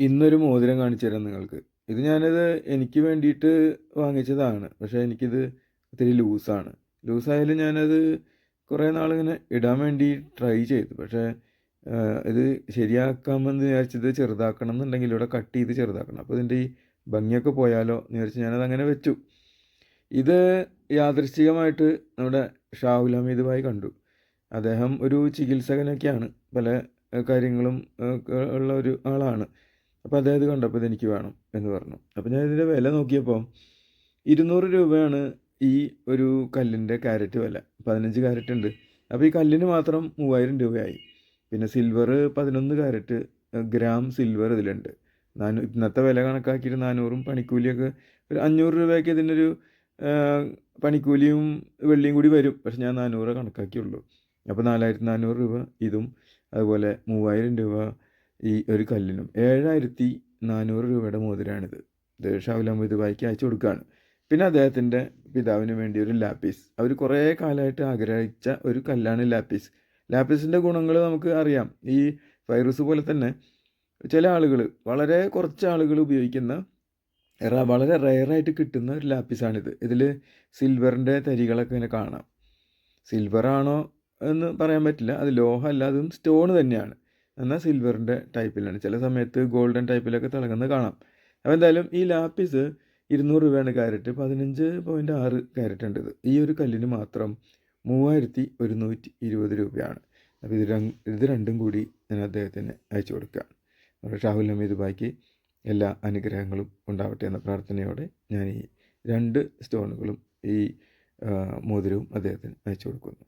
ഇന്നൊരു മോതിരം കാണിച്ചു തരാം നിങ്ങൾക്ക്. ഇത് ഞാനിത് എനിക്ക് വേണ്ടിയിട്ട് വാങ്ങിച്ചതാണ്. പക്ഷേ എനിക്കിത് ഇത്തിരി ലൂസാണ്. ലൂസായാലും ഞാനത് കുറേ നാളിങ്ങനെ ഇടാൻ വേണ്ടി ട്രൈ ചെയ്തു. പക്ഷേ ഇത് ശരിയാക്കാമെന്ന് വിചാരിച്ചത് ചെറുതാക്കണം എന്നുണ്ടെങ്കിൽ ഇവിടെ കട്ട് ചെയ്ത് ചെറുതാക്കണം. അപ്പോൾ ഇതിന്റെ ഈ ഭംഗിയൊക്കെ പോയാലോ എന്ന് വിചാരിച്ച് ഞാനത് അങ്ങനെ വെച്ചു. ഇത് യാദൃശ്ചികമായിട്ട് നമ്മുടെ ഷാഹുൽ ഹമീദ് കണ്ടു. അദ്ദേഹം ഒരു ചികിത്സകനൊക്കെയാണ്. പല കാര്യങ്ങളും ഉള്ള ഒരു ആളാണ്. അപ്പോൾ അദ്ദേഹം കണ്ടപ്പോൾ ഇതെനിക്ക് വേണം എന്ന് പറഞ്ഞു. അപ്പോൾ ഞാൻ ഇതിന്റെ വില നോക്കിയപ്പോൾ ഇരുന്നൂറ് രൂപയാണ് ഈ ഒരു കല്ലിന്റെ ക്യാരറ്റ് വില. പതിനഞ്ച് ക്യാരറ്റ് ഉണ്ട്. അപ്പോൾ ഈ കല്ലിന് മാത്രം മൂവായിരം രൂപയായി. പിന്നെ സിൽവർ പതിനൊന്ന് ക്യാരറ്റ് ഗ്രാം സിൽവർ ഇതിലുണ്ട്. നാനൂ ഇന്നത്തെ വില കണക്കാക്കിയിട്ട് നാനൂറും പണിക്കൂലിയൊക്കെ ഒരു അഞ്ഞൂറ് രൂപയൊക്കെ ഇതിനൊരു പണിക്കൂലിയും വെള്ളിയും കൂടി വരും. പക്ഷെ ഞാൻ നാനൂറ് കണക്കാക്കിയുള്ളൂ. അപ്പോൾ നാലായിരത്തി നാനൂറ് രൂപ ഇതും അതുപോലെ മൂവായിരം രൂപ ഈ ഒരു കല്ലിനും ഏഴായിരത്തി നാനൂറ് രൂപയുടെ മോതിരാണിത്. ഇത് വായിക്കി അയച്ചു കൊടുക്കുകയാണ് പിന്നെ അദ്ദേഹത്തിന്റെ പിതാവിന് വേണ്ടി ഒരു ലാപ്പീസ്. അവർ കുറേ കാലമായിട്ട് ആഗ്രഹിച്ച ഒരു കല്ലാണ് ലാപ്പീസ്. ലാപ്പീസിന്റെ ഗുണങ്ങൾ നമുക്ക് അറിയാം. ഈ വൈറസ് പോലെ തന്നെ ചില ആളുകൾ വളരെ കുറച്ച് ആളുകൾ ഉപയോഗിക്കുന്ന വളരെ റയറായിട്ട് കിട്ടുന്ന ഒരു ലാപ്പീസാണിത്. ഇതിൽ സിൽവറിന്റെ തരികളൊക്കെ ഇങ്ങനെ കാണാം. സിൽവറാണോ എന്ന് പറയാൻ പറ്റില്ല. അത് ലോഹമല്ല അതും സ്റ്റോൺ തന്നെയാണ്. എന്നാൽ സിൽവറിന്റെ ടൈപ്പിലാണ് ചില സമയത്ത് ഗോൾഡൻ ടൈപ്പിലൊക്കെ തിളങ്ങുന്നത് കാണാം. അപ്പോൾ എന്തായാലും ഈ ലാപ്പിസ് ഇരുന്നൂറ് രൂപയാണ് ക്യാരറ്റ് പതിനഞ്ച് പോയിന്റ് ആറ് ക്യാരറ്റ് ഉണ്ട് ഈ ഒരു കല്ലിന് മാത്രം മൂവായിരത്തി ഒരുന്നൂറ്റി ഇരുപത് രൂപയാണ്. അപ്പോൾ ഇത് ഇത് രണ്ടും കൂടി ഞാൻ അദ്ദേഹത്തിന് അയച്ചു കൊടുക്കുക നമ്മുടെ ഷാഹുൽ ഹമീദ് ബാക്കി എല്ലാ അനുഗ്രഹങ്ങളും ഉണ്ടാവട്ടെ എന്ന പ്രാർത്ഥനയോടെ ഞാൻ ഈ രണ്ട് സ്റ്റോണുകളും ഈ മോതിരവും അദ്ദേഹത്തിന് അയച്ചു കൊടുക്കുന്നു.